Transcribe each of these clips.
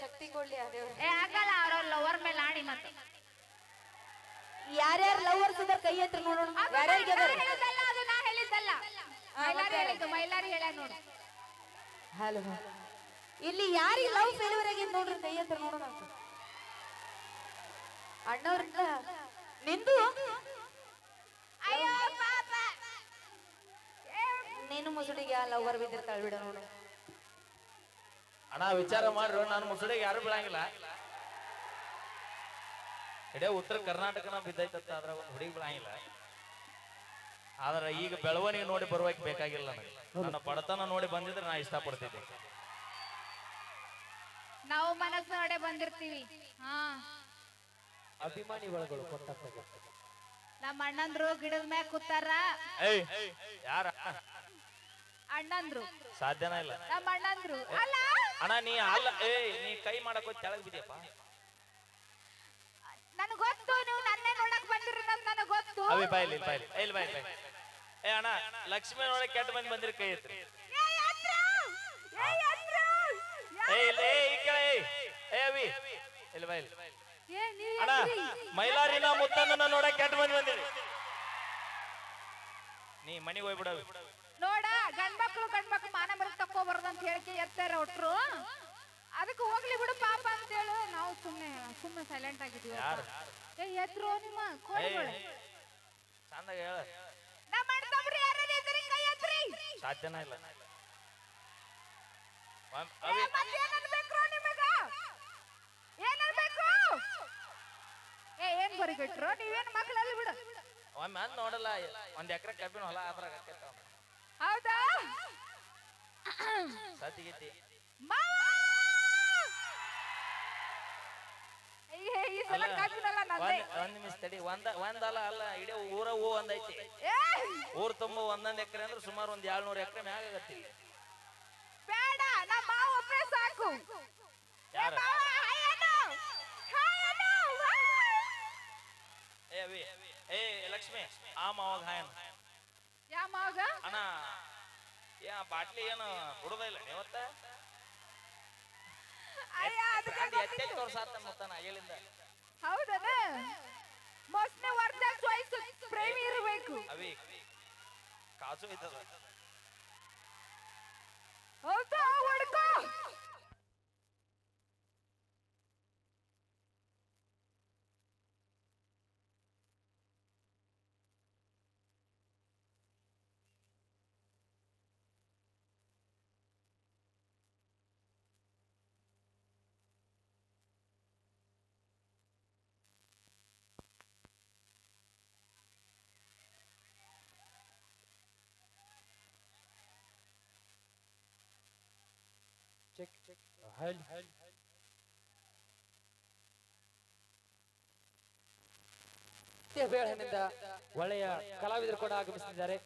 ಶಕ್ತಿ ಕೊಡ್ಲಿ ಏ ಆಗಲ್ಲ ಲವರ್ ಮೇಲೆ ಆಡಿ ಮತ್ತೆ ಯಾರ್ಯಾರ ಲವರ್ಸ್ ಇದಾರ ಕೈ ಹತ್ರ ನೋಡೋಣ. ಯಾರ್ಯಾರಿಗೆ ನಾ ಅದಾರ ಹೇಳಿದ್ದಲ್ಲ ಅದು ನಾ ಹೇಳಿದ್ದಲ್ಲ. ಮೈಲಾರಿ ಹೇಳಿದ್ದು ಮೈಲಾರಿ ಹೇಳ ನೋಡು. ಹಲೋ. ಇಲ್ಲಿ ಯಾರಿಗೆ ಲವ್ ಫೇಲ್ಯೂರ್ ಆಗಿದ್ ನೋಡ್ರಿ ಕೈ ಹತ್ರ ನೋಡೋಣ ಅಂತ. ಅಣ್ಣವ್ರನ್ನ ನಿಂದು? ಅಯ್ಯೋ ಪಾಪ. ನೀನು ಮುಸುಡಿಗೆ ಲವರ್ ಬಿದ್ದಿರ್ತಾಳ ಬಿಡ ನೋಡು. ಅಣ್ಣ ವಿಚಾರ ಮಾಡ್ರು ನಾನು ಮುಸುಡಿಗೆ ಯಾರು ಬಿಡಂಗಿಲ್ಲ. ಇಡೇ ಉತ್ತರ ಕರ್ನಾಟಕನ ಬಿದ್ದೈತತ್ತ ಅದ್ರ ಒಂದು ಹುಡುಗಿ ಬಿಡಂಗಿಲ್ಲ. ಆದ್ರೆ ಈಗ ಬೆಳವಣಿಗೆ ನೋಡಿ ಬರುವಕ್ಕೆ ಬೇಕಾಗಿಲ್ಲ ನನಗೆ. ನನ್ನ ಬಡತನ ನೋಡಿ ಬಂದಿದ್ರೆ ನಾ ಇಷ್ಟಪಡ್ತಿದ್ದೆ. ನಾವು ಮನಸ್ಸು ನೋಡೆ ಬಂದಿರ್ತೀವಿ. ಹಾ. ಅಭಿಮಾನಿ ಒಳಗಳು ಕೊಟ್ಟ ನಮ್ಮ ಅಣ್ಣಂದ್ರು ಗಿಡದ ಮ್ಯಾಗ ಕೂತಾರ. ಏಯ್ ಯಾರ? ಅಣ್ಣಂದ್ರು. ಸಾಧ್ಯನ ಇಲ್ಲ. ನಮ್ಮ ಅಣ್ಣಂದ್ರು. ಅಲ್ಲ ಅಣ್ಣ ನೀ ಅಲ್ಲ ಏ ನೀ ಕೈ ಮಾಡಕ್ ಹೋಗಿ ತೆಳಗ್ ಬಿದ್ಯಪ್ಪ. ನನಗ್ ಗೊತ್ತು ನೀವು ನನ್ನೇ ನೋಡಕ್ ಬಂದಿರಿ ನನಗ್ ಗೊತ್ತು. ಅವಿ ಬಾಯ್ಲಿ ಇಲ್ಲಿ ಬಾಯ್ಲಿ ಇಲ್ಲಿ. ಬಾಯ್ಲಿ ಬಾಯ್ಲಿ ಏ ಅಣ್ಣ ಲಕ್ಷ್ಮಿ ಒಳಗೆ ಕೆಟ್ಟ ಮಂದಿ ಬಂದಿರಿ ಕೈ ಎತ್ರಿ ಏ ಇಲ್ಲ ಏ ಎತ್ರು! ಏ ಇಲ್ಲಿ ಏ ಈ ಕಡೆ. ಏ ಅವಿ. ಇಲ್ಲಿ ಬಾಯ್ಲಿ ಏ ನೀವ್ ಅಣ್ಣ? ಮೈಲಾರಿನ ಮುತ್ತನ್ನ ನೋಡಕ್ ಕೆಟ್ಟ ಮಂದಿ ಬಂದಿರಿ. ನೀ ಮನೆಗೆ ಹೋಗ್ಬಿಡವಿ ನೋಡ ಗಂಡ್ಮಕ್ಳು ಗಂಡ್ಮಕ್ಳು ಮಾನ ಮರಿ ತಕ್ಕೋಬಾರ್ದು ಅಂತ ಹೇಳಿಕೆ ಎತ್ತಾರ ಒಟ್ರು. ಅದಕ್ಕೆ ಹೋಗ್ಲಿ ಬಿಡು ಪಾಪ ಅಂತೇಳಿ ನಾವು ಸುಮ್ಮನೆ ಸುಮ್ಮನೆ ಸೈಲೆಂಟ್ ಆಗಿದ್ವಿ ಏ ಎತ್ರು ನಿಮ್ಮ ಕೋಳಿಗಳು ಚಂದಾಗ ಹೇಳ. ನಮ್ಮ ಅಣ್ಣ ತಮ್ರು ಯಾರಾದ್ರು ಇದ್ರಿ ಕೈ ಎತ್ರಿ. ಸಾಧ್ಯನ ಇಲ್ಲ. ಒಮ್- ಏ, ಅವಿ ಮತ್ತೇನ್ ಅನ್ಬೇಕ್ರೋ ನಿಮಗ? ಏನ್ ಅನ್ಬೇಕು ಏ ಏನ್ ಬರಿಗಟ್ರು ನೀವೇನ್ ಮಕ್ಳಲ್ಲಿ ಬಿಡು. ಒಮ್ಮೆ ಅಂದ್ ನೋಡಲ್ಲ ಒಂದ್ ಎಕರೆ ಕಬ್ಬಿನ ಹೊಲ ಅದ್ರಾಗ. ಹೌದಾ? ಸತಿಗೈತಿ ಮಾವ! ಏ, ಈ ಸಲ ಅಲ್ಲ, ಕಬ್ಬಿನಲ್ಲ ನಂದೇ. ಒಂದ್ ಒಂದ್ ನಿಮಿಷ ತಡಿ ಒಂದ ಒಂದಲ್ಲ ಅಲ್ಲ ಇಡೀ ಊರ ಹೂ ಒಂದೈತಿ. ಏ, ಊರ್ ತುಂಬ ಒಂದೊಂದ್ ಎಕರೆ ಅಂದ್ರೆ ಸುಮಾರು ಒಂದ್ ಏಳ್ನೂರು ಎಕರೆ ಮ್ಯಾಗ ಆಗತ್ತಿ ಬೇಡ ನಮ್ಮ ಮಾವ ಒಬ್ರೇ ಸಾಕು. ಏ, ಯಾರು? ಮಾವ, ಹಾಯ್ ಅನ್ನು. ಹಾಯ್ ಅನ್ನು. ಏ ಅವಿ ಏ ಲಕ್ಷ್ಮಿ ಆ ಮಾವಾಗ ಯಾ ಮಾವಗ ಅಣ್ಣ ಏ ಆ ಬಾಟ್ಲಿ ಏನು ಕುಡುದ ಇಲ್ಲ ಇವತ್ತ ಅಯ್ಯ ಅದಕ್ಕೆ ಎತ್ತೆ ತೋರ್ಸಾತ ಮತ್ತಾನ ಹೌದನ? ಮೊಸನೆ ಚಾಯ್ಸ್ ಪ್ರೇಮಿ ಇರಬೇಕು. ಅವಿ ಕಾಜು ಐತದ ಹೌದಾ? ಹುಡ್ಕೋ. ಹಲ್ ಬೇಳೆನಿಂದ ಒಳ್ಳೆಯ ಕಲಾವಿದರು ಕೂಡ ಆಗಮಿಸಿದ್ದಾರೆ.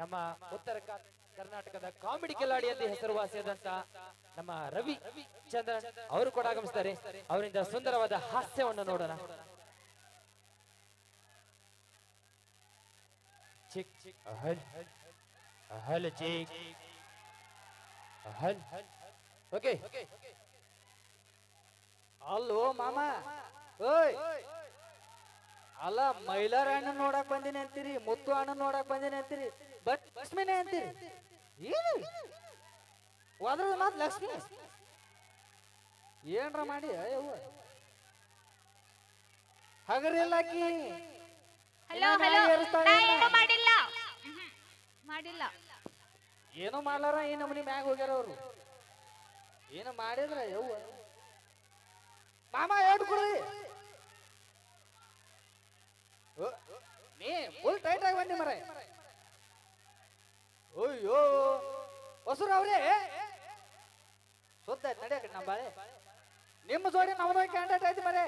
ನಮ್ಮ ಉತ್ತರ ಕರ್ನಾಟಕದ ಕಾಮಿಡಿ ಕಿಲಾಡಿ ಎಂದು ಹೆಸರುವಾಸಿಯಾದಂತ ನಮ್ಮ ರವಿ ಚಂದ್ರ ಅವರು ಕೂಡ ಆಗಮಿಸಿದ್ದಾರೆ. ಅವರಿಂದ ಸುಂದರವಾದ ಹಾಸ್ಯವನ್ನು ನೋಡೋಣ. ಚಿಕ್ ಚಿಕ್, ಅಹಲ್ ಅಹಲ್, ಚಿಕ್ ಅಹಲ್ ಓಕೆ. ಅಲ್ಲೋ ಮಾಮ. ಓಯ್. ಅಲ್ಲ ಮೈಲಾರ ಹಣ್ಣು ನೋಡಕ್ ಬಂದಿನಿ ಅಂತೀರಿ ಮುತ್ತು ಹಣ್ಣು ನೋಡಕ್ ಬಂದಿನಿ ಅಂತೀರಿ ಬಟ್ ಲಕ್ಷ್ಮಿನೇ ಅಂತೀರಿ. ಏನು? ಹೋದ್ರದ ಮಾತು ಲಕ್ಷ್ಮಿ. ಏನ್ರ ಮಾಡಿ ಅಯ್ಯವ್ವ. ಹಗರಿಲ್ಲ ಆಕಿ ಹಲೋ ಹಲೋ. ಏನು ಮಾಡಿಲ್ಲ? ಮಾಡಿಲ್ಲ. ಏನು ಮಾಡ್ಲಾರ? ಈ ನಮ್ಮನಿ ಮ್ಯಾಗ ಹೋಗ್ಯಾರ ಅವ್ರು. ಏನು ಮಾಡಿದ್ರ ಯವ್ವ? ಮಾಮ ಏಟ್ ಕೊಡ್ರಿ. ನೀ ಫುಲ್ ಟೈಟ್ ಆಗಿ ಬಂದಿ ಮರೆ ಅಯ್ಯೋ, ಹೊಸರು ಅವ್ರೇ. ಸುತ್ತ ನಡೆಯಕ ನಮ್ಮ ಬಾಳೆ. ನಿಮ್ಮ ಜೋಡಿ ನಮ್ಮ ಕ್ಯಾಂಡಿಡೇಟ್ ಐತಿ ಮರೆ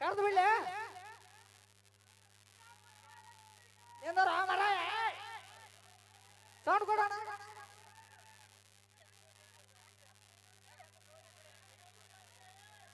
ಕರೆದು ಬಿಡ್ಲೆ ಏನಾರ ಮರ ಸೌಂಡ್ ಕೊಡೋಣ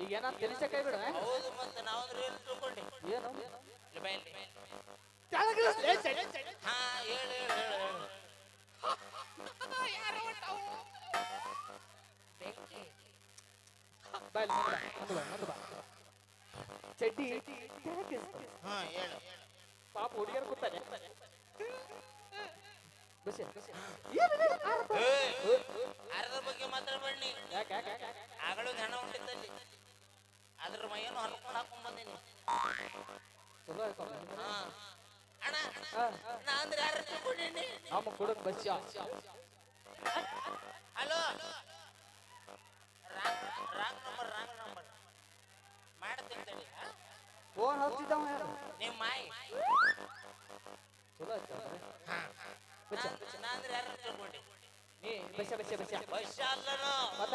ಈಗ ಏನಾದ್ರು ತಿಳಿಸ ಕೈ ಬಿಡ ಹೌದು ಮತ್ತೆ ನಾವಂದ್ರೆ ಏನು ತಿಳ್ಕೊಂಡಿ ಏನು. ಹಾ ಹೇಳು ಹೇಳು ಹೇಳು ಹೇಳು ಬೆಂಕಿ. ಬಾ ಇಲ್ಲಿ ಮುಂದೆ ಬಾ, ಮುಂದೆ ಬಾ ಚಡ್ಡಿ ಹಾ ಹೇಳು ಪಾಪ ಹುಡುಗಿಯರು ಕೂತಾನೆ ಬಸ್ಸಿ ಅರ್ಧ ಬಗ್ಗೆ ಮಾತ್ರ ಯಾಕೆ ಆಗಳು ಹಣ ಉಂಟಿದ್ದಲ್ಲಿ ಅದ್ರ ಮೈಯನ್ನು ಹರ್ಕೊಂಡು ಹಾಕೊಂಡ್ ಬಂದೀನಿ. ಹಾ. ಅಣ್ಣ ನಾ ಅಂದ್ರೆ ಯಾರು ತಿಳ್ಕೊಂಡೀನಿ ನಮ್ಮ ಕುಡಕ್ bus hello. Wrong wrong number wrong number ಮಾಡ್ತೀನಿ ತಡಿ? ಫೋನ್ ಹಚ್ಚಿದ್ದವ ನಿಮ್ಮ ಮಾಯಿ. ಚಲೋ ಬಚ್ಚ. ನಾ ಅಂದ್ರೆ ಯಾರು ತಿಳ್ಕೊಂಡಿ ನೀ ಬಸ್ಸ ಬಸ್ಸ ಬಸ್ಸ ವರ್ಷ ಅಲ್ಲನು. ಮತ್ತ?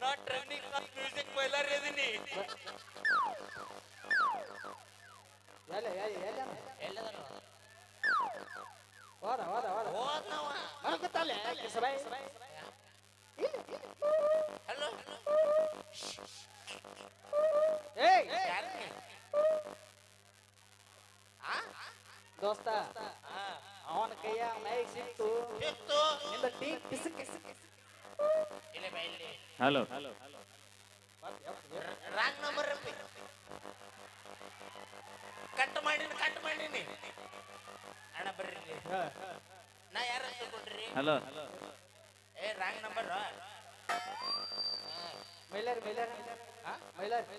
ನಾ ಟ್ರೆಂಡಿಂಗ್ ಮ್ಯೂಸಿಕ್ ಬೈಲರ್ ಇದೀನಿ ಎಲ್ಲ ಎಲ್ಲ ಎಲ್ಲ ಎಲ್ಲದನು ಹೋದ ಹೋದ ಹೋದ ಹೋದ್ನವ ಮಲ್ಕತ್ತಲ್ಲೇ ಸಬಾಯ್ ಹಲೋ. ಏಯ್. ನೀ? ದೋಸ್ತ ಅವನ ಕೈಯ ಮೈ ಸಿಕ್ತು. ಸಿಕ್ತು. ನಿಂದ ಟೀ ಕಿಸು ಕಿಸು ಇಲ್ಲಿ ಹಲೋ. ರಾಂಗ್ ನಂಬರ್ ಕಟ್ ಮಾಡಿ ಕಟ್ ಮಾಡೀನಿ. ಅಣ್ಣ ಬರ್ರಿ. ನಾ ಯಾರ ತಿಳ್ಕೊಂಡ್ರಿ? ಹಲೋ. ಏ ರಾಂಗ್ ನಂಬರ್ ಮೈಲರ್ ಮೈಲರ್. ಮೈಲಾರಿ.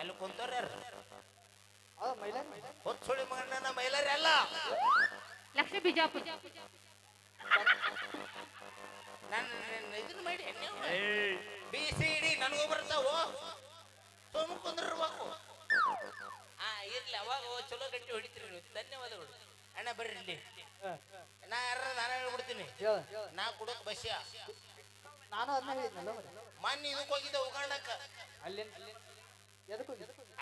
ಅಲ್ಲಿ ಕುಂತವ್ರ ಯಾರು? ಮೈಲಾರಿ. ಹೊತ್ ಸುಳಿ ಮಗನ ಮೈಲಾರಿ ಅಲ್ಲ. ಲಕ್ಷ್ಮೀ ಬಿಜಾಪುರ. ನಾನು ಇದನ್ನ ಮಾಡಿ ಬಿ ಸಿ ಡಿ ನನಗೂ ಬರ್ತಾವೋ ಸೋಮ ಕುಂದಿರ್ಬೇಕು. ಹಾ ಇರ್ಲಿ ಅವಾಗ ಚಲೋ ಗಟ್ಟಿ ಹೊಡಿತೀರಿ ನೀವು. ಧನ್ಯವಾದಗಳು. ಅಣ್ಣ ಬರ್ರಿ ಇಲ್ಲಿ. ನಾ ಯಾರ ನಾನು ಹೇಳ್ಬಿಡ್ತೀನಿ. ಹೇಳ. ನಾ ಕುಡಕ್ ಬಸ್ಯ. ನಾನು ಅದನ್ನ ಹೇಳಿದ್ನಲ್ಲ. ಮೊನ್ನೆ ಇದಕ್ಕೆ ಹೋಗಿದ್ದೆ ಉಗಾಂಡಕ್ಕ. ಅಲ್ಲಿ ಎದಕ್ಕೆ?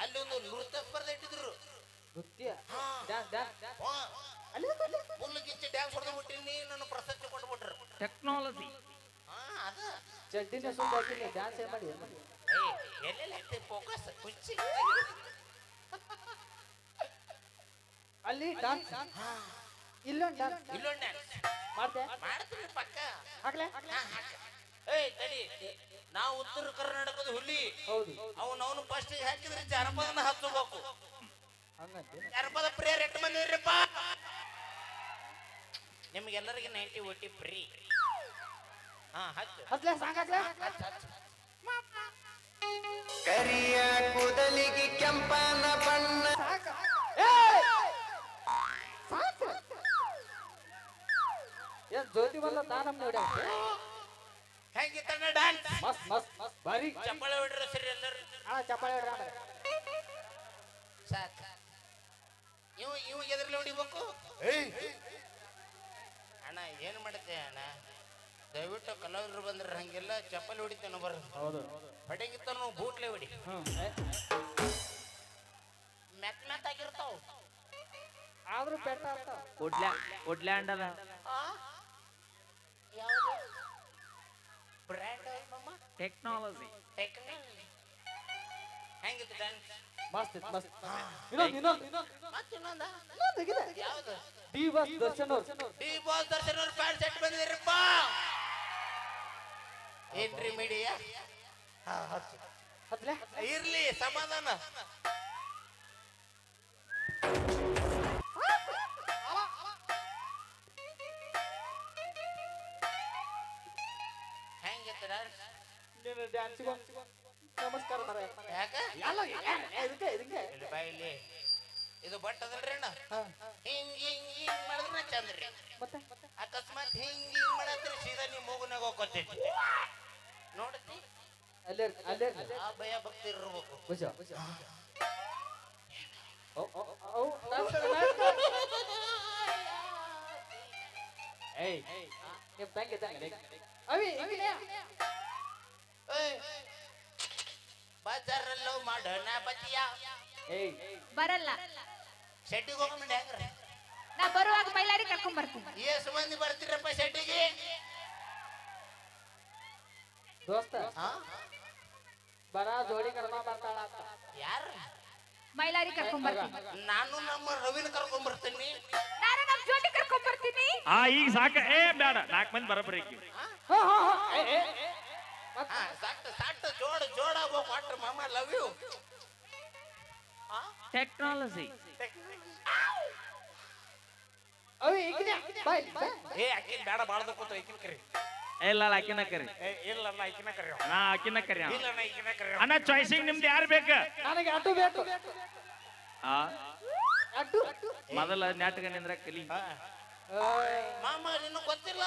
ಅಲ್ಲಿ ಒಂದು ನೃತ್ಯ ಸ್ಪರ್ಧೆ ಇಟ್ಟಿದ್ರು. ನೃತ್ಯ? ಡ್ಯಾನ್ಸ್ ಡ್ಯಾನ್ಸ್ ಅಲ್ಲಿ? ಫುಲ್ ಕಿಚ್ಚಿ ಡ್ಯಾನ್ಸ್ ಹೊಡೆದು ಬಿಟ್ಟಿನಿ ನನ್ನ ಪ್ರಸಕ್ತಿ ಕೊಟ್ಬಿಟ್ರು. ಟೆಕ್ನಾಲಜಿ ಚಡ್ಡಿನ ಡ್ಯಾನ್ಸ್ ಏನ್ ಮಾಡಿ? ಎಲ್ಲೆಲ್ಲ ಫೋಕಸ್ ಕುಚ್ಚಿ ಅಲ್ಲಿ ಡ್ಯಾನ್ಸ್ ಇಲ್ಲೊಂದು ಡ್ಯಾನ್ಸ್ ಇಲ್ಲೊಂದು ಡ್ಯಾನ್ಸ್ ಮಾಡ್ದೆ ಮಾಡ್ತೀನಿ ಪಕ್ಕ. ಹಾಕ್ಲೆ? ಹಾ, ಹಾಕ. ಏಯ್ ತಡಿ. ನಾವು ಉತ್ತರ ಕರ್ನಾಟಕದ ಹುಲಿ. ಹೌದು. ಅವನು ಅವನು ಫಸ್ಟ್ ಹಾಕಿದ್ರೆ ಜಾನಪದನ ಹತ್ತಬೇಕು ಹಂಗಂತೆ? ಜಾನಪದ ಪ್ರಿಯರ್ ಎಷ್ಟು ಮಂದಿ ಇದ್ರಿಪ್ಪ ನಿಮ್ಗೆಲ್ಲರಿಗೆ ನೈಂಟಿ ಓಟಿ ಫ್ರೀ. ಹತ್ಲೆ ಸಾಂಗ್ ಹಾಕ್ಲೆ ಹಚ್ಚು ಹಚ್ಚು ಕರಿಯ ಕೂದಲಿಗೆ ಕೆಂಪನ ಬಣ್ಣ. ಏಯ್! ಸಾಕು. ಏನ್ ಜ್ಯೋತಿ ಬಂದ ತಾನಮ್ಮ ನೋಡಿ ಹೆಂಗಿತ್ತಣ್ಣ ಡ್ಯಾನ್ಸ್ ಮಸ್ತ್ ಮಸ್ತ್ ಮಸ್ತ್. ಬಾರಿ ಚಪ್ಪಳೆ ಹೊಡ್ರ ಸರಿ ಎಲ್ಲರೂ. ಹಾ ಚಪ್ಪಾಳೆ ಹೊಡ್ರಿ. ಸಾಕ. ಇವ ಇವ ಎದ್ರಲ್ಲಿ ಹೊಡಿಬೇಕು? ಅಣ್ಣ ಏನ್ ಮಾಡುತ್ತೆ ಅಣ್ಣ? ದಯವಿಟ್ಟು ಕಲಾವಿದರು ಬಂದ್ರೆ ಹಂಗೆಲ್ಲ ಚಪ್ಪಲಿ ಹೊಡಿತೇನೆ ಬರ್ರಿ. ಹೌದು. ಹೊಡೆಗಿತ್ತ ನಾವು ಬೂಟ್ಲೆ ಹೊಡಿ. ಹ್ಮ್. ಮೆತ್ ಮೆತ್ ಆಗಿರ್ತಾವ. ಆದ್ರೂ ಪೆಟ್ಟ ಆಗ್ತಾವ. ಅದ ಯಾವುದು? ಬ್ರ್ಯಾಂಡ್ ಮಮ್ಮ ಟೆಕ್ನಾಲಜಿ ಟೆಕ್ನಾಲಜಿ ಹೆಂಗಿತ್ತು ಡ್ಯಾನ್ಸ್? ಮಸ್ತ್ ಇತ್ತು, ಮಸ್ತ್ ಇನ್ನೊಂದು ಇನ್ನೊಂದು ಇನ್ನೊಂದು. ಮತ್ತೆ ಇನ್ನೊಂದ? ಇನ್ನೊಂದು ಇದೆ. ಯಾವ್ದು? ಡಿ ಬಾಸ್ ದರ್ಶನ್ ಅವ್ರು. ಡಿ ಬಾಸ್ ದರ್ಶನ್ ಅವ್ರ ಪ್ಯಾಂಟ್ ಸೆಟ್ ಬಂದಿರಪ್ಪ ಏನ್ರಿ ಮೀಡಿಯಾ ಹಾ ಹತ್ಲೆ ಇರ್ಲಿ ಸಮಾಧಾನ. ಹೆಂಗಿತ್ತು ಡ್ಯಾನ್ಸ್ ನೀನು ಡ್ಯಾನ್ಸಿಗೆ ನಮಸ್ಕಾರ ಮರ ಯಾಕ? ಇದಕ್ಕೆ ಇದಕ್ಕೆ. ಇಲ್ಲಿ ಬಾ ಇಲ್ಲಿ. ಇದು ಬಟ್ ಅದಲ್ರಿ ಅಣ್ಣ. ಹಿಂಗ್ ಹಿಂಗ್ ಹಿಂಗ್ ಮಾಡಿದ್ರೆ ಚಂದ್ರಿ. ಮತ್ತೆ? ಅಕಸ್ಮಾತ್ ಹಿಂಗ್ ಹಿಂಗ್ ಮಾಡತ್ರಿ ಸೀದಾ ನೀವು ಮೂಗುನಾಗ ಹೋಗ್ಕೊತೈತಿ ನೋಡ್ತಿ ಅಲ್ಲೇ ಅಲ್ಲೇ ಆ ಭಯ ಭಕ್ತಿ ಇರ್ಬೇಕು ಭುಜ ಓ ಓ ಓ ನಮಸ್ಕಾರ, ನಮಸ್ಕಾರ. ಏಯ್ ನಿಮ್ಮ ತಂಗಿ ತಂಗಿ ಅವಿ ಹಿಂಗಿಲ್ಲ ಏಯ್, ಬಜಾರಲ್ಲೂ ಮಾಡೋಣ ಬಜಿಯ ಏಯ್ ಬರಲ್ಲ ಶೆಟ್ಟಿಗೆ ಹೋಗ್ಬಿಡಿ ಹೆಂಗ್ರಿ ನಾ ಬರುವಾಗ ಮೈಲಾರಿ ಕರ್ಕೊಂಡ್ ಬರ್ತೀನಿ ಎಷ್ಟು ಮಂದಿ ಬರ್ತೀರಪ್ಪ ಶೆಟ್ಟಿಗೆ ದೋಸ್ತ? ಹಾ? ಬರ ಜೋಡಿ ಕರ್ಮ ಬರ್ತಾಳ ಯಾರು? ಮೈಲಾರಿ ಕರ್ಕೊಂಡ್ ಬರ್ತೀನಿ. ನಾನು ನಮ್ಮ ರವಿನ ಕರ್ಕೊಂಡ್ ಬರ್ತೀನಿ. ನಾನು ನಮ್ಮ ಜೋಡಿ ಕರ್ಕೊಂಡ್ ಬರ್ತೀನಿ. ಆ ಈಗ ಸಾಕ. ಏ ಬೇಡ ನಾಲ್ಕು ಮಂದಿ ಬರಬ್ರಿ ಹಾ? ಹಾ ಹಾ ಏ, ಏ, ಏ. ಹಾ ಸಾಕ್ತ ಸಾಕ್ತ ಜೋಡ ಜೋಡ ಹೋಗ್ ಕೊಟ್ರ ಮಾಮ ಲವ್ ಯು ಟೆಕ್ನಾಲಜಿ ಅವಿ ಈಗ ಬಾ ಏ ಅಕ್ಕಿನ ಬೇಡ ಬಾಳ್ದ ಕೂತ ಈಕಿನ ಕರಿ. ಇಲ್ಲ ಆಕಿನ ಕರಿ. ಏ ಇಲ್ಲ ಅಲ್ಲ ಈಕಿನ ಕರಿ ನಾ ಆಕಿನ ಕರಿ ಇಲ್ಲ ನಾ ಈಕಿನ ಕರಿ ಅಣ್ಣ ಚಾಯ್ಸಿಗೆ ನಿಮ್ದು ಯಾರು ಬೇಕು? ನನಗೆ ಅಟು ಬೇಕು. ಆ? ಅಟು ಮೊದಲ ನಾಟಕ ನಿಂದ್ರ ಕಲಿ. ಮಾಮ ನಿನ್ನ ಗೊತ್ತಿಲ್ಲ?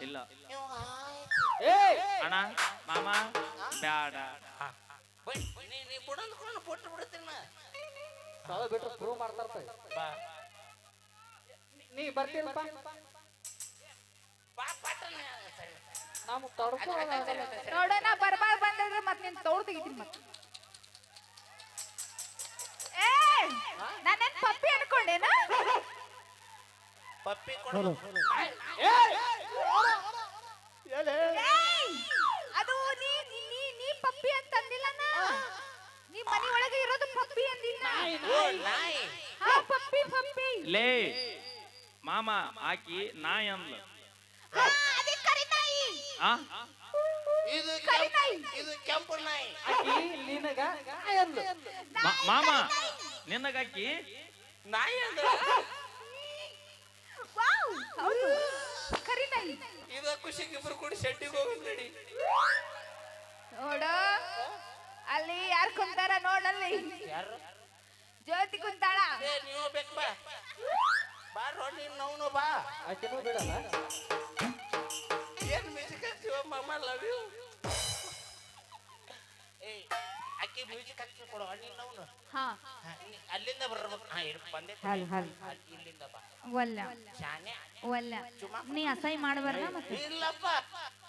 ಇಲ್ಲ. ಏ ಅಣ್ಣ ಮಾಮಾ ಬ್ಯಾಡ. ನೀ ನೀ ಬುಡಂದ್ಕೊಂಡು ಬಿಟ್ಟು ಬಿಡ್ತೀನಿ ನಾ. ಸಾಲ ಬಿಟ್ಟು ಪ್ರೂವ್ ಮಾಡ್ತಾರ ಬಾ. ನೀ ಬರ್ತೀನಪ್ಪ. ಬಾ ಪಟ್ಟಣ ಸರಿ. ನಾವು ತಡ್ಕೋ ನೋಡೋಣ ಬರ್ಬಾರ್ ಬಂದಿದ್ರೆ ಮತ್ ನಿನ್ ತೋಡ್ ತೆಗಿತೀನಿ ಮತ್. ಏ ನಾನೇನ್ ಪಪ್ಪಿ ಅನ್ಕೊಂಡೇನ? ಪಪ್ಪಿ! ಅದು ನೀ ನೀ- ನೀ ಪಪ್ಪಿ ಅಂತ ಅಂದಿಲ್ಲನ ನೀ ಮನಿ ಒಳಗೆ ಇರೋದು ಪಪ್ಪಿ ಅಂದಿಲ್ಲ? ಹಾ. ಪಪ್ಪಿ ಪಪ್ಪಿ. ಲೇ ಮಾಮ ಆಕಿ ನಾಯಿ ಅಂದ್ಲು. ಇದು ಕರಿ ಕೆಂಪು- ನಾಯಿ. ಇದು ಕೆಂಪು ನಾಯಿ. ಆಕಿ ನಿನಗ? ಅಂದ್ಲು. ಮಾ- ಮಾಮ ನಿನ್ನಗಾಕಿ ನಾಯಿ ಅಂದ್ರ ವಾವ್ ಹೌದು. ಕರಿ ನಾಯಿ. ಇದ ಖುಷಿಗೆ ಇಬ್ರು ಕೂಡಿ ಶೆಟ್ಟಿಗೆ ಹೋಗಿ ನಡಿ. ನೋಡು ಅಲ್ಲಿ ಯಾರು ಕುಂತಾರ ನೋಡಲ್ಲಿ ಯಾರು? ಜ್ಯೋತಿ ಕುಂತಾಳ. ಏ ನೀವು ಬೇಕು ಬಾ. ಬಾರೋ ನೀನ್ ನವ್ನು ಬಾ. ಆಕಿನೂ ಬಿಡಲ್ಲ. ಮಾಮ ಲವ್ ಯು ಏ ಅಕ್ಕಿ ಮ್ಯೂಸಿಕ್ ಹಚ್ಚಿ ಕೊಡು ನೀನ್ ನವ್ನು ಹಾ. ಅಲ್ಲಿಂದ ಬರ್ಬೇಕು ಹಾ ಇರು ಬಂದೆ ಹಲ್ ಹಲ್. ಇಲ್ಲಿಂದ ಬಾ. ಒಲ್ಲ. ಶಾನೆ. ಒಲ್ಲ. ನೀ ಅಸಹ್ಯ ಮಾಡಬಾರ್ದ ಮತ್ತೆ? ಇಲ್ಲಪ್ಪ.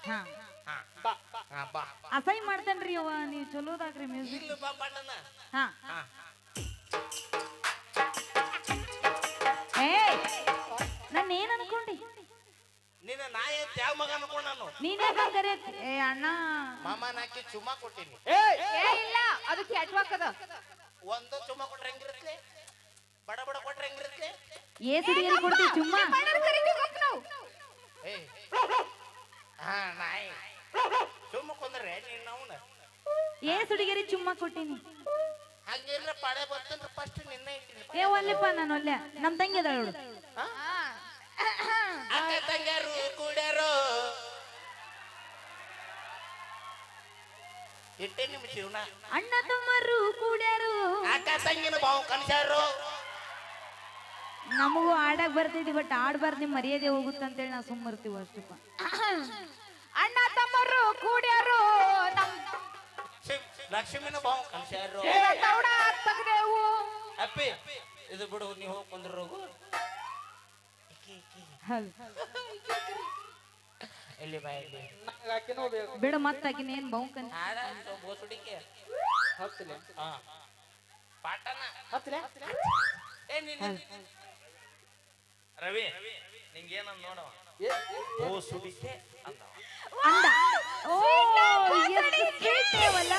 ಹಾ. ಹಾ ಬಾ ಹಾ ಬಾ. ಅಸಹ್ಯ ಮಾಡ್ತೇನ್ರಿ ಅವ ನೀವು ಚಲೋದಾಗ್ರಿ ಮ್ಯೂಸಿಕ್. ಇಲ್ಲ ಬಾ ಬಣ್ಣನ ಹಾ ಹಾ. ನಿನ್ನ ನಾಯಿ ಅಂತ ಯಾವ ಮಗ ಅನ್ಕೊಂಡ್ ನಾನು? ನೀನೇ ಕರೆ ಏ ಅಣ್ಣ. ಮಾಮ ನಾಕಿ ಚುಮ್ಮಾ ಕೊಟ್ಟಿನಿ. ಏ ಇಲ್ಲ ಅದು ಕ್ಯಾಟ್ವಾಕ್ ಅದ ಒಂದು ಚುಮಾ ಕೊಟ್ರೆ ಹೆಂಗಿರುತ್ತೆ? ಬಡ ಬಡ ಕೊಟ್ರೆ ಹೆಂಗಿರುತ್ತೆ? ಏ ಸಿಡಿಯಲ್ಲಿ ಕೊಡ್ತಿ ಚುಮ್ಮ? ಮಣ್ಣರ್ ಕರಿತೀವಿ ಗಪ್ ನಾವು. ಏ ಹಾ ನಾಯಿ. ಚುಮ್ಮ ಕೊಂದ್ರೆ ನೀನ್ ಅವನ. ಏ ಸುಡಿಗೆರಿ ಚುಮ್ಮ ಕೊಟ್ಟಿನಿ. ಹಂಗಿಲ್ಲ ಪಾಡೆ ಬರ್ತಂದ್ರೆ ಫಸ್ಟ್ ನಿನ್ನ ಇಟ್ಟಿನಿ. ಏ ಒಲ್ಲೆಪ್ಪ ನಾನು ಒಲ್ಲೆ. ನಮ್ ತಂಗಿ ಅದಾಳು ಹಾ. ಅಕ್ಕ ತಂಗಾರು ಕೂಡ್ಯಾರು ಇಟ್ಟೆ ನಿಮ್ಮ ಜೀವನ ಅಣ್ಣ ತಮ್ಮರು ಕೂಡ್ಯಾರು ಅಕ್ಕ ತಂಗಿನ ಬಾವು ಕನಸಾರು ನಮಗೂ ಆಡಕ್ ಬರ್ತೈತಿ ಬಟ್ ಆಡ್ಬಾರ್ದು ನಿಮ್ ಮರ್ಯಾದೆ ಹೋಗುತ್ತಂತೇಳಿ ನಾವು ಸುಮ್ಮರ್ತೀವಿ ಅಷ್ಟಪ್ಪ ಅಣ್ಣ ತಮ್ಮರು ಕೂಡ್ಯಾರು. ನಮ್ ಲಕ್ಷ್ಮಿನ ಬಾವು ಕನಸಾರು ತೆಗ್ದೆವು ಅಪ್ಪಿ ಇದು ಬಿಡು ನೀವು ಕುಂದ್ರೋಗು ಹಲ್ ಇಲ್ಲಿ ಬಾ ಇಲ್ಲಿ ನನಗೆ ಆಕಿನೂ ಬೇಕು ಬಿಡ ಮತ್ತ ಆಕಿನ ಏನ್ ಬೌಕನ್. ಆಡ ಬೋಸುಡಿಕೆ. ಹತ್ತಲೆ. ಹಾ. ಪಾಟನ ಹತ್ತಲೆ? ಏ ನಿನ್ನ ರವಿ ನಿಂಗೇನ ನೋಡವ? ಬೋಸುಡಿಕೆ ಅಂದ ಅಂದ. ಓ sweet ಅವಲ್ಲ?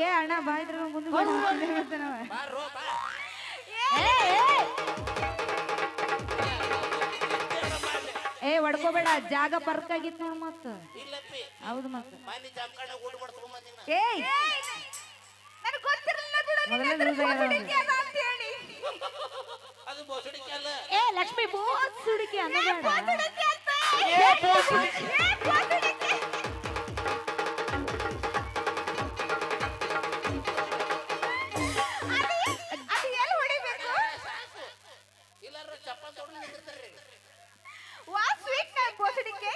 ಏ ಅಣ್ಣ ಬಾಯ್ದ್ರ ಮುಂದೆ ಏ ಹೊಡ್ಕೋಬೇಡ ಜಾಗ ಪರ್ಕ್ ಆಗಿತ್ತು ನೋಡ್ ಮತ್ತ. ಇಲ್ಲಪ್ಪಿ. ಹೌದು ಮತ್ತ. ಮನೆ ಜಾಮಖಾನೆ ಓಡ್ ಮಾಡ್ಕೊಂಬಂದಿನ ಏಯ್. ನನಗೆ ಗೊತ್ತಿರಲಿಲ್ಲ ಬಿಡು ಮೊದಲೇ ನಿನ್ನ lose ಆಗ್ಯಾವ ಹುಡುಗಿ ಅದ ಅಂತ ಹೇಳಿ. ಅದು ಬೋಸಡಿಕೆ ಅಲ್ಲ. ಏ ಲಕ್ಷ್ಮಿ ಬೋಸ್ ಹುಡುಕಿ ಅನ್ನಬೇಡ ಅದು ಇಲ್ಲಾರ ಚಪ್ಪಲ್ ತೊಗೊಂಡು ನಿಂತಿರ್ತಾರ್ರಿ. ವಾ ಸ್ವೀಟ್ ನಾ ಬೋಸಡಿಕೆ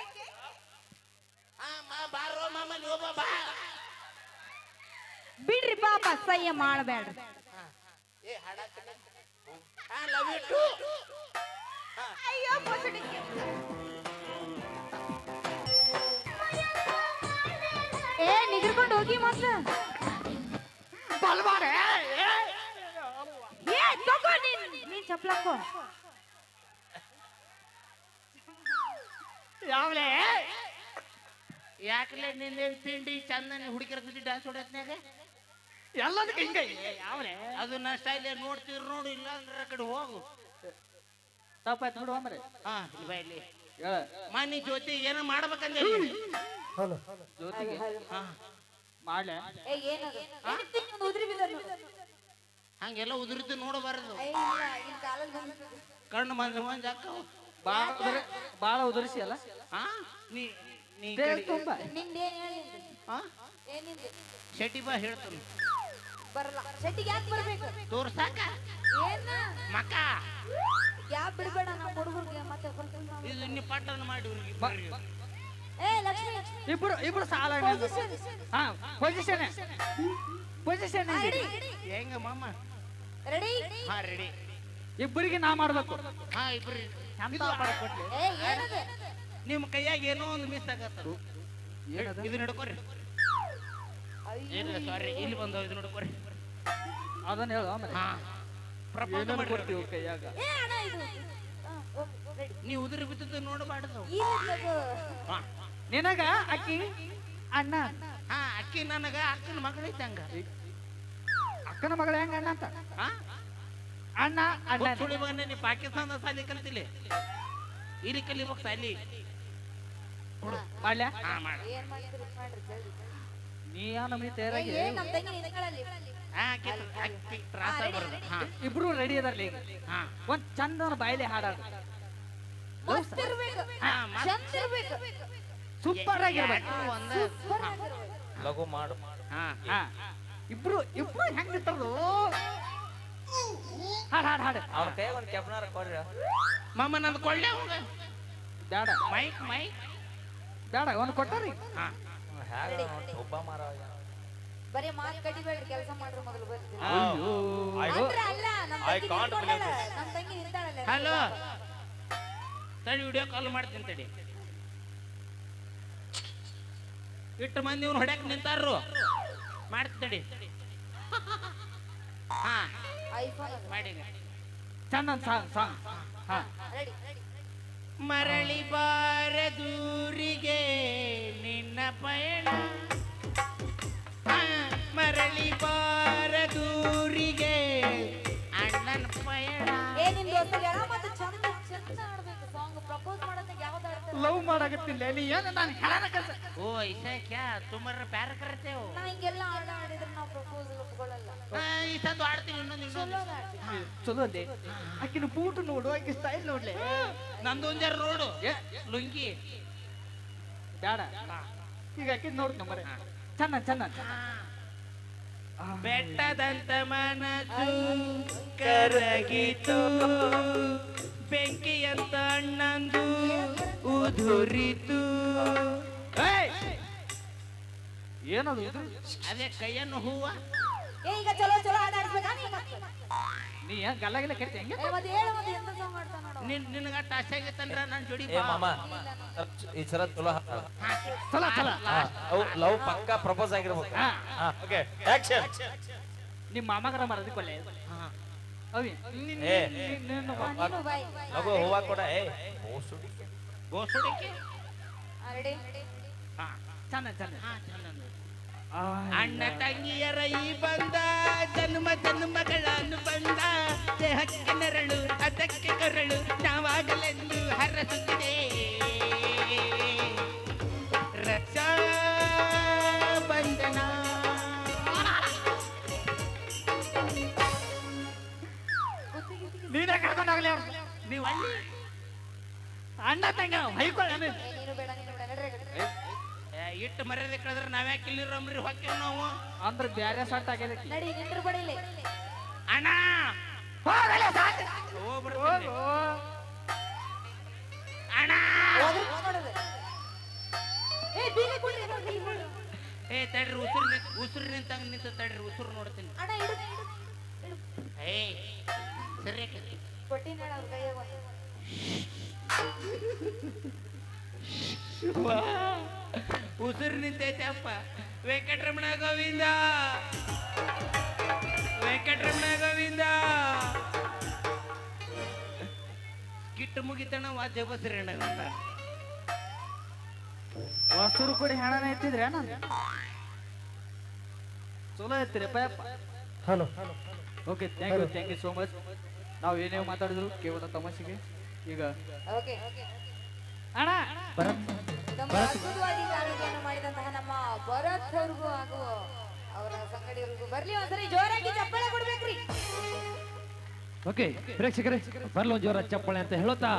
ಹಾ ಮಾ ಬಾರೋ ಮಾಮ ನೀವು ಬಾ ಬಿಡ್ರಿ ಪಾಪ ಸಯ್ಯ ಮಾಡಬೇಡ. ಏ ಹಾಡಾಕಲ್ಲ ಆ ಲವ್ ಯು ಟು ಅಯ್ಯೋ ಬೋಸಡಿಕೆ ಏ ನಿಗರ್ಕೊಂಡು ಹೋಗಿ ಮಾತ್ರ. ಏ ತಗೋ ನೀನ್ ನೀನ್ ಯಾವಲೇ? ಯಾಕಲೇ ನಿನ್ನೆ ತಿಂಡಿ ಚಂದನೆ ಹುಡುಗಿರ ಜೊತೆ ಡ್ಯಾನ್ಸ್ ಹೊಡ್ಯಾತ್ನ್ಯಾಗ? ಎಲ್ಲದಕ್ಕೆ ಹಿಂಗ? ಯಾವನೇ ಅದು ನಾ ಸ್ಟೈಲ್ ನೋಡ್ತೀರಿ ನೋಡು ಇಲ್ಲ ಅಂದ್ರೆ ಆ ಕಡೆ ಹೋಗು. ತಪ್ಪಾಯ್ತು ನೋಡು ಅಂದ್ರೆ ಹಾ ಇಲ್ಲಿ ಬಾ ಇಲ್ಲಿ. ಹೇಳ. ಮನಿ ಜ್ಯೋತಿ ಏನ ಮಾಡ್ಬೇಕಂದ್ರೆ ಜ್ಯೋತಿಗೆ ಹಾ. ಮಾಡ್ಲೆ? ಏ ಏನದು? ಉದ್ರಿ? ಹಂಗೆಲ್ಲ ಉದುರಿದ್ದು ನೋಡಬಾರದು. ಕಣ್ಣು ಮಂಜ ಮಂಜ ಅಕ್ಕವು ಬಾಳ ಉದುರಿ ಬಾಳ ಉದುರಿಸಿ ಅಲ್ಲ? ಹಾ ನೀ ನೀ ಈ ದೇಹ ಕಡೆ- ತುಂಬ ನಿಂದೇನ್ ಹೇಳಿದ್ದು? ಹಾ ಏನಿಂದು? ಶೆಟ್ಟಿ ಬಾ ಹೇಳ್ತೀನಿ. ಬರಲ್ಲ. ಶೆಟ್ಟಿಗೆ ಯಾಕೆ ಬರ್ಬೇಕು? ತೋರ್ಸಾಕ? ಏನ? ಮಕ ಯಾಕೆ ಬಿಡ್ಬೇಡ ನಮ್ಮ ಹುಡುಗರಿಗೆ? ಮತ್ತೆ ಬರ್ತೀನಿ ನಾವು. ಇದು ನೀ ಪಟ್ಟಣ ಮಾಡಿ ಇವ್ರಿಗೆ ಇಬ್ರಿಗೆ. ಏ ಲಕ್ಷ್ಮಿ ಲಕ್ಷ್ಮಿ. ಇಬ್ರು ಇಬ್ರು ಸಾಲ ಹಾ ಪೊಸಿಷನ್ ಪೊಸಿಷನ್ ಹೆಂಗ ಮಾಮ? ರೆಡಿ ಹಾ ರೆಡಿ ಇಬ್ಬರಿಗೆ ನಾ ಮಾಡ್ಬೇಕು. ಹಾ ಇಬ್ರಿ ಎಂತ ಮಾಡ್ಕೊಟ್ಲಿ ಏ ಏನದು? ನಿಮ್ಮ ಕೈಯಾಗ ಏನೋ ಒಂದು ಮಿಸ್ ಆಗತ್ತ ಇದು ಹಿಡ್ಕೊರಿ ಇಲ್ಲ ಸಾರಿ ಇಲ್ಲಿ ಬಂದವ ಇದು ಹಿಡ್ಕೊರಿ ಅದನ್ನ ಹೇಳು ಆಮೇಲೆ. ಹಾ. ಪ್ರಪೋಸ್ ಏನೇನು ಕೈಯಾಗ? ಏ ಅಣ್ಣ ಇದು. ಹಾ, ಓಕೆ, ready. ನೀವು ಉದುರಿ ಬಿದ್ದದ್ದು ನೋಡಬಾರ್ದು. ನಿನಗ ಅಕ್ಕಿ? ಅಣ್ಣ? ಹಾ ಅಕ್ಕಿ ನನಗ ಅಕ್ಕನ ಮಗಳಿದ್ದಂಗ ಅಕ್ಕನ ಮಗಳ ಹೆಂಗ ಅಣ್ಣ ಅಂತ. ಅಣ್ಣ ಅಣ್ಣ ಸುಳಿ ಮಗನೇ ನೀ ಪಾಕಿಸ್ತಾನದ ಸಾಲಿ ಕಲ್ತಿಲ್ಲ ಇಲ್ಲಿ ಕಲಿಬೇಕು ಸಾಲಿ. ಮಾಡ್ಲ್ಯಾ ಹಾ ಮಾಡ. ಏನ್ ಮಾಡ್ತೀರಿ ಮಾಡ್ರಿ ಜಲ್ದಿ. ನೀ ಯಾವ ತಯಾರಾಗಿ ಏನ್ ನಮ್ ತಂಗಿ ನಿಂತ್ಕೊಳ್ಳಲ್ಲಿ? ಹಾ ಅಕ್ಕಿ ಅಕ್ಕಿ ತ್ರಾಸ ಬರೋದು. ಹಾ. ಇಬ್ರು ರೆಡಿ ಅದಾರ್ಲಿ ಈಗ. ಹಾ. ಒಂದ್ ಚಂದನ ಬಾಯ್ಲಿ ಹಾಡಾಡ. ಮಸ್ತ್ ಇರ್ಬೇಕು. ಹಾ ಮಸ್ತ್. ಚಂದ ಇರ್ಬೇಕು. ಸೂಪರ್ ಆಗಿರ್ಬೇಕು. ಯಾಕೆ ಒಂದ. ಲಘು ಮಾಡು. ಹಾ. ಹಾ. ಇಬ್ರು ಇಬ್ರು ಹೆಂಗ್ ನಿಂತಾರು ಹಾಡ್ ಹಾಡ್ ಹಾಡ್. ಅವ್ನ ಕೈ ಒಂದ್ ಕೆಪ್ನಾರ ಕೊಡ್ರಿ. ಮಾಮ ನಂದು ಕೊಳ್ಳೆ ಹೋಗ. ಬೇಡ ಮೈಕ್ ಮೈಕ್. ಬೇಡ ಒಂದ್ ಕೊಟ್ಟಾರಿ. ಹಾ. ಒಬ್ಬ ಮಾರ ಬರೀ ಮಾತ್ ಕಡಿಬೇಡ್ರಿ ಕೆಲಸ ಮಾಡ್ರಿ ಮೊದಲು ಅಂದ್ರ ಅಲ್ಲ ತಂಗಿ ನಿಂತಾಳಲ್ಲ ಹಲೋ. ತಡಿ ವಿಡಿಯೋ ಕಾಲ್ ಮಾಡ್ತೀನಿ ತಡಿ. ಇಟ್ಟು ಮಂದಿ ಇವ್ರು ಹೊಡ್ಯಾಕ ನಿಂತಾರು ಮಾಡ್ತೀನಿ ತಡಿ ಹಾ. ಐಫೋನ್ ಮಾಡಿ ಚಂದನ್ ಸಾಂಗ್ ಸಾಂಗ್. ಹಾ. ರೆಡಿ ರೆಡಿ ಮರಳಿ ಬಾರ ದೂರಿಗೆ ನಿನ್ನ ಪಯಣ. ಮರಳಿ ಬಾರ ದೂರಿಗೆ ಅಣ್ಣನ ಪಯಣ. ಏ ನಿಮ್ ದೋಸ್ತರಿಗೆ ಹೇಳ ಮತ್ತೆ ಚಂದ ಚಂದ ಆಡ್ಬೇಕು ಸಾಂಗ್ ಪ್ರಪೋಸ್ ಮಾಡೋದಾಗ ಯಾವ್ದು ಆಡ್ತಾರೆ ಲವ್ ಮಾಡಾಕತ್ತಿಲ್ಲ ನೀ ಏನು ನಾನು ಹೇಳನ ಕಲ್ಸ? ಓ ಐಸಾ ಕ್ಯಾ ತುಮರ ಪ್ಯಾರ ಕರತೆ ಹೋ ನಾ ಹಿಂಗೆಲ್ಲ ಆಡ ಆಡಿದ್ರೆ ನಾವು ಪ್ರಪೋಸ್ ಒಪ್ಕೊಳ್ಳಲ್ಲ ಈ ಸಂದು ಆಡ್ತೀವಿ ಇನ್ನೊಂದು ಇನ್ನೊಂದು ಚಲೋ ಅದೇ. ಆಕಿನ ಬೂಟ್ ನೋಡು ಆಕಿ ಸ್ಟೈಲ್ ನೋಡ್ಲೆ. ನಂದು ನೋಡು ಜರ ರೋಡು. ಏ ಲುಂಗಿ. ಬೇಡ ಈಗ ಆಕಿ ನೋಡ್ ನಂಬರ್ ಚೆನ್ನ ಚಂದ ಬೆಟ್ಟದಂತ ಮನಸ್ಸು ಕರಗಿತು. ಬೆಂಕಿಯಂತ ಅಣ್ಣಂದು ಉದುರಿತು. ಏನದು ಅದೇ ಕೈಯನ್ನು ಹೂವ. ಏ ಈಗ ಚಲೋ ಚಲೋ ನೀ ಮತ್ತೆ? ನೀ ಏನ್ ಗಲ್ಲಾಗಿಲ್ಲ ಕೇಳ್ತಿ ಹೆಂಗೆ? ಏ ಮತ್ತೆ ಹೇಳು ಮತ್ತೆ ಎಂತ ಸಾಂಗ್ ಆಡ್ತಾ ನೋಡು. ನಿನ್ ನಿನಗ ಆಗೈತಂದ್ರ ನನ್ ಜೋಡಿ ಏ ಬಾ. ಮಾಮ. ಈ ಸಲ ಚಲೋ ಚಲೋ ಚಲೋ. ಲವ್ ಪಕ್ಕ ಪ್ರಪೋಸ್ ಆಗಿರ್ಬೇಕು. ಹಾ. ಓಕೆ. ಆಕ್ಷನ್ ನಿಮ್ಮ ಮಾಮಗರ ಮರದಿ ಕೊಲ್ಲೆ ಹಾ. ಅವಿ ಏ ಹೂವ ಕೊಡ ಏ. ಹಾ ಹಾ. ಅಣ್ಣ ತಂಗಿಯರ ಈ ಬಂದ ಜನ್ಮ ಜನ್ಮಗಳ ಅನುಬಂಧ. ದೇಹಕ್ಕೆ ನೆರಳು ಅದಕ್ಕೆ ಕರಳು ನಾವಾಗಲೆಂದು ಹರಸುತ್ತಿದೆ. ನೀನೇ ಕರ್ಕೊಂಡು ಹೋಗ್ಲಿ ಅವ್ರು. ನೀವು ಅಲ್ಲಿ ಅಣ್ಣ ತಂಗ ಕಡೆ. ಇಟ್ಟು ಮರ್ಯಾದೆ ಕಳೆದ್ರೆ ನಾವ್ಯಾಕೆ ಇಲ್ಲಿರೋಮ್ರಿ ಹೊಕ್ಕೇವ್ ನಾವು? ಅಂದ್ರೆ ಬ್ಯಾರೆ ಸಟ್ ಆಗ್ಯದ ನಡಿ ನಿಂದ್ರ ಬಡಿಲಿ ಅಣ್ಣ! ಹೋಗಲ್ಲ ಸಾಕು. ಹೋಗ್ಬಿಡ್ತೀನಿ. ಅಣ್ಣ! ಏ ಬೀಲಿ ಕೊಡ್ರಿ. ಏ ತಡ್ರಿ ಉಸಿರು ನಿಂತ ಉಸಿರು ನಿಂತಂಗ ನಿಂತ ತಡ್ರಿ ಉಸಿರು ನೋಡ್ತೀನಿ. ಅಣ್ಣ ಇಡು. ಏ ಉಸಿರು ನಿಂತೈತೆ ಅಪ್ಪ ವೆಂಕಟರಮಣ ಗೋವಿಂದ ವೆಂಕಟರಮಣ ಗೋವಿಂದ ಕಿಟ್ಟು ಮುಗಿತಣ ವಾದ್ಯ ಬಸ್ರಿ ಅಣ್ಣ ವಸ್ತುರು ಕೂಡ ಹೆಣನ ಎತ್ತಿದ್ರೆ ಚಲೋ ಎತ್ತಿರಪ್ಪ hello okay thank you thank you so much ನಾವು ಏನೇ ಮಾತಾಡಿದ್ರು ಕೇವಲ ತಮಾಷೆಗೆ. ಈಗ. ಓಕೆ ಅಣ್ಣ! ನಮ್ಮ ಅದ್ಭುತವಾಗಿ ಮಾಡಿದಂತಹ ನಮ್ಮ ಭರತ್ ಅವ್ರಿಗೂ ಹಾಗೂ ಅವರ ಸಂಗಡಿಯವ್ರಿಗೂ ಬರ್ಲಿ ಒಂದ್ಸರಿ ಜೋರಾಗಿ ಚಪ್ಪಾಳೆ ಕೊಡ್ಬೇಕ್ರಿ. ಓಕೆ ಪ್ರೇಕ್ಷಕರೇ ಬರ್ಲೋ ಒಂದ್ ಜೋರ ಚಪ್ಪಳೆ ಅಂತ ಹೇಳುತ್ತಾ